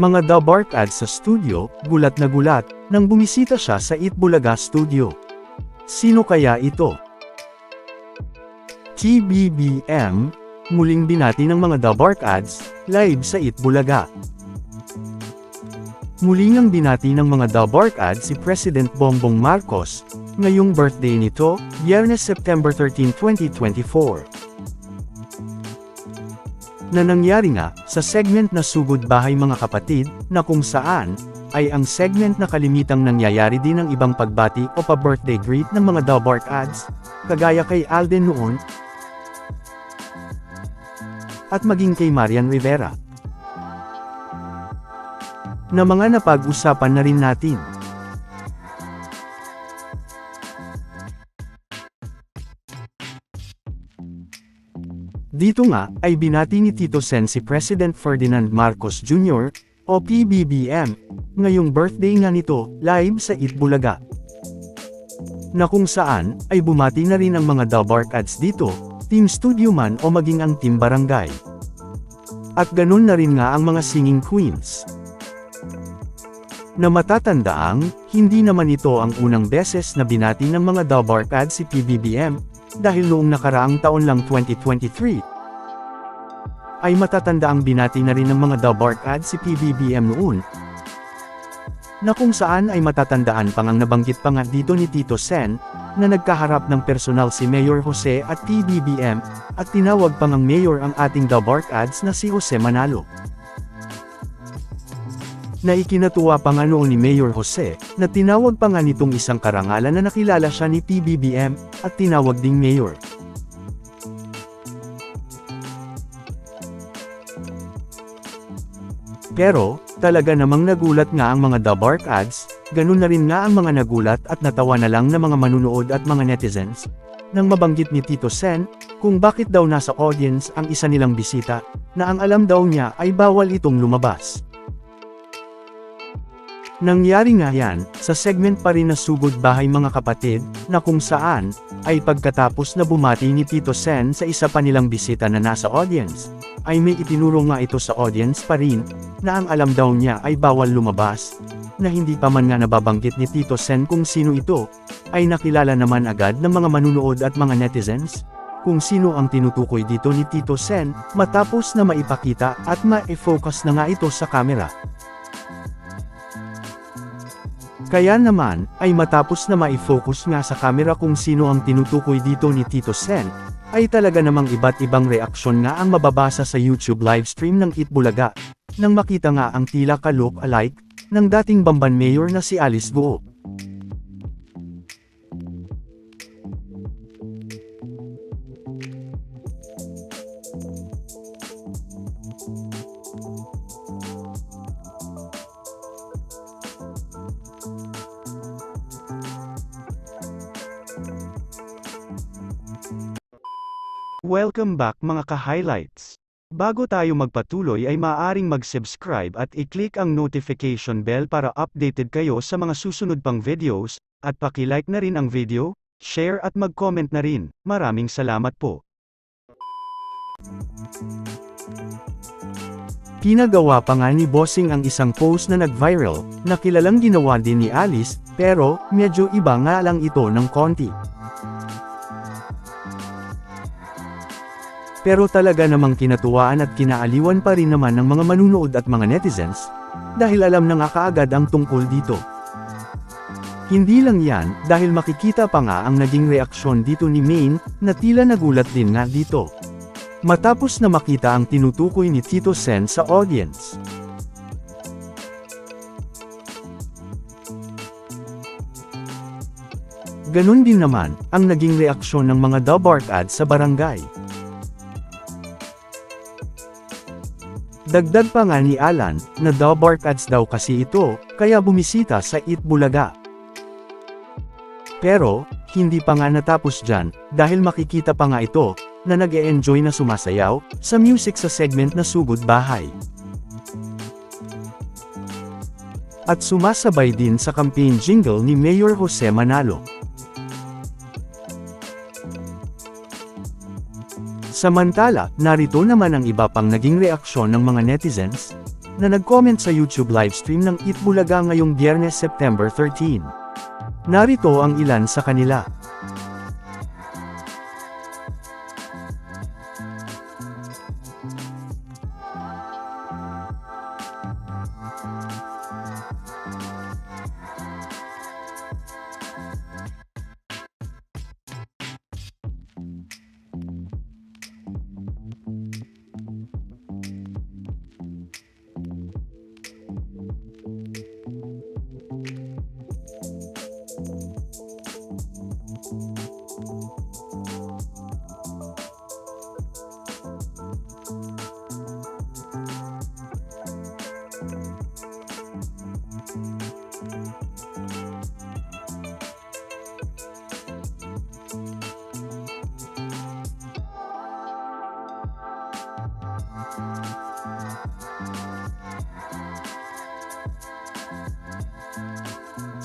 Mga The Bark ads sa studio, gulat na gulat, nang bumisita siya sa Itbulaga Studio. Sino kaya ito? TBBM, muling binati ng mga The Bark ads, live sa Itbulaga. Muli ngang binati ng mga The Bark ads si President Bongbong Marcos, ngayong birthday nito, Biyernes September 13, 2024 na nangyari nga sa segment na Sugod Bahay Mga Kapatid, na kung saan, ay ang segment na kalimitang nangyayari din ng ibang pagbati o pa-birthday greet ng mga Dabark ads, kagaya kay Alden noon, at maging kay Marian Rivera. Na mga napag-usapan na rin natin. Dito nga, ay binati ni Tito Sen si President Ferdinand Marcos Jr., o PBBM, ngayong birthday nga nito, live sa Itbulaga. Na kung saan, ay bumati na rin ang mga Dabark ads dito, Team Studio man o maging ang Team Barangay. At ganun na rin nga ang mga singing queens. Na matatandaang, hindi naman ito ang unang beses na binati ng mga Dabark ads si PBBM, dahil noong nakaraang taon lang 2023, ay matatanda ang binati na rin ng mga The ads si PBBM noon, na kung saan ay matatandaan pang ang nabanggit pa nga dito ni Tito Sen, na nagkaharap ng personal si Mayor Jose at PBBM, at tinawag pang ang mayor ang ating The ads na si Jose Manalo. Na ikinatuwa pa nga noon ni Mayor Jose, na tinawag pa nga nitong isang karangalan na nakilala siya ni PBBM, at tinawag ding mayor. Pero, talaga namang nagulat nga ang mga The Bark ads, ganun na rin nga ang mga nagulat at natawa na lang na mga manunood at mga netizens. Nang mabanggit ni Tito Sen, kung bakit daw nasa audience ang isa nilang bisita, na ang alam daw niya ay bawal itong lumabas. Nangyari nga yan, sa segment pa rin na Sugod Bahay Mga Kapatid, na kung saan, ay pagkatapos na bumati ni Tito Sen sa isa pa nilang bisita na nasa audience, ay may itinuro nga ito sa audience pa rin, na ang alam daw niya ay bawal lumabas, na hindi pa man nga nababanggit ni Tito Sen kung sino ito, ay nakilala naman agad ng mga manunood at mga netizens, kung sino ang tinutukoy dito ni Tito Sen, matapos na maipakita at ma-focus na nga ito sa kamera. Kaya naman, ay matapos na ma-focus nga sa camera kung sino ang tinutukoy dito ni Tito Sen, ay talaga namang iba't ibang reaksyon nga ang mababasa sa YouTube livestream ng Itbulaga, nang makita nga ang tila ka-look alike, ng dating Bamban Mayor na si Alice Guo. Welcome back mga ka-highlights. Bago tayo magpatuloy ay maaaring mag-subscribe at i-click ang notification bell para updated kayo sa mga susunod pang videos, at paki-like na rin ang video, share at mag-comment na rin. Maraming salamat po. Pinagawa pa nga ni Bossing ang isang post na nag-viral, na kilalang ginawa din ni Alice, pero, medyo iba nga lang ito ng konti. Pero talaga namang kinatuwaan at kinaaliwan pa rin naman ng mga manunood at mga netizens, dahil alam na nga kaagad ang tungkol dito. Hindi lang yan, dahil makikita pa nga ang naging reaksyon dito ni Maine, na tila nagulat din nga dito. Matapos na makita ang tinutukoy ni Tito Sen sa audience. Ganon din naman, ang naging reaksyon ng mga Dabark ads sa barangay. Dagdag pa nga ni Alan, na Dabark ads daw kasi ito, kaya bumisita sa Itbulaga. Pero, hindi pa nga natapos dyan, dahil makikita pa nga ito, na nag -e enjoy na sumasayaw, sa music sa segment na Sugod Bahay. At sumasabay din sa campaign jingle ni Mayor Jose Manalo. Samantala, narito naman ang iba pang naging reaksyon ng mga netizens, na nag-comment sa YouTube livestream ng Eat Bulaga ngayong Biyernes September 13. Narito ang ilan sa kanila.